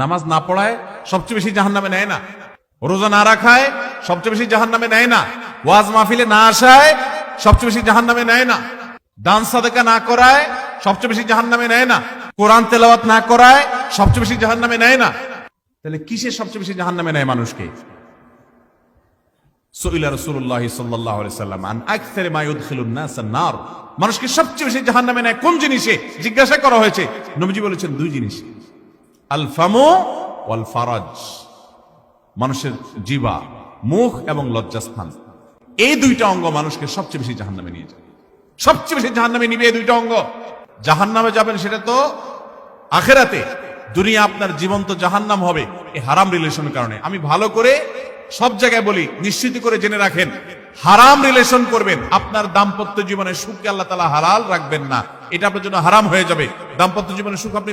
নামাজ না পড়ায় সবচেয়ে বেশি জাহান নামে নেয় না। রোজা না রাখায় সবচেয়ে বেশি জাহান নামে নেয় না। ওয়াজ মাহফিলে না আসায় সবচেয়ে বেশি জাহান নামে নেয় না। দান সাদেকা না করায় সবচেয়ে বেশি জাহান নামে নেয় না। কোরআন তেলাওয়াত না করায় সবচেয়ে বেশি জাহান নামে নেয় না। তাহলে কিসে সবচেয়ে বেশি জাহান নামে নেয় মানুষকে? সুইলা রাসূলুল্লাহ সাল্লাল্লাহু আলাইহি সাল্লাম আন আকসারি মা ইউদখিলুন নাস নার মানুষকে সবচেয়ে বেশি জাহান্নামে নেয় কোন জিনিসে? জিজ্ঞাসা করা হয়েছে। নবীজি বলেছেন দুই জিনিস। আল ফামু ওয়াল ফারাজ মানুষের জিবা, মুখ এবং লজ্জাস্থান। এই দুইটা অঙ্গ মানুষকে সবচেয়ে বেশি জাহান্নামে নিয়ে যায়। সবচেয়ে বেশি জাহান্নামে নিবে এই দুইটা অঙ্গ। জাহান্নামে যাবেন সেটা তো আখেরাতে। দুনিয়া আপনার জীবন্ত জাহান্নাম হবে এই হারাম রিলেশনের কারণে। আমি ভালো করে সব জায়গায় বলি, নিশ্চিত করে জেনে রাখেন, হারাম রিলেশন করবেন। আপনার দাম্পত্য জীবনে সুখকে আল্লাহ তালা হালাল রাখবেন না। এটা আপনার জন্য হারাম হয়ে যাবে। দাম্পত্য জীবনে সুখ আপনি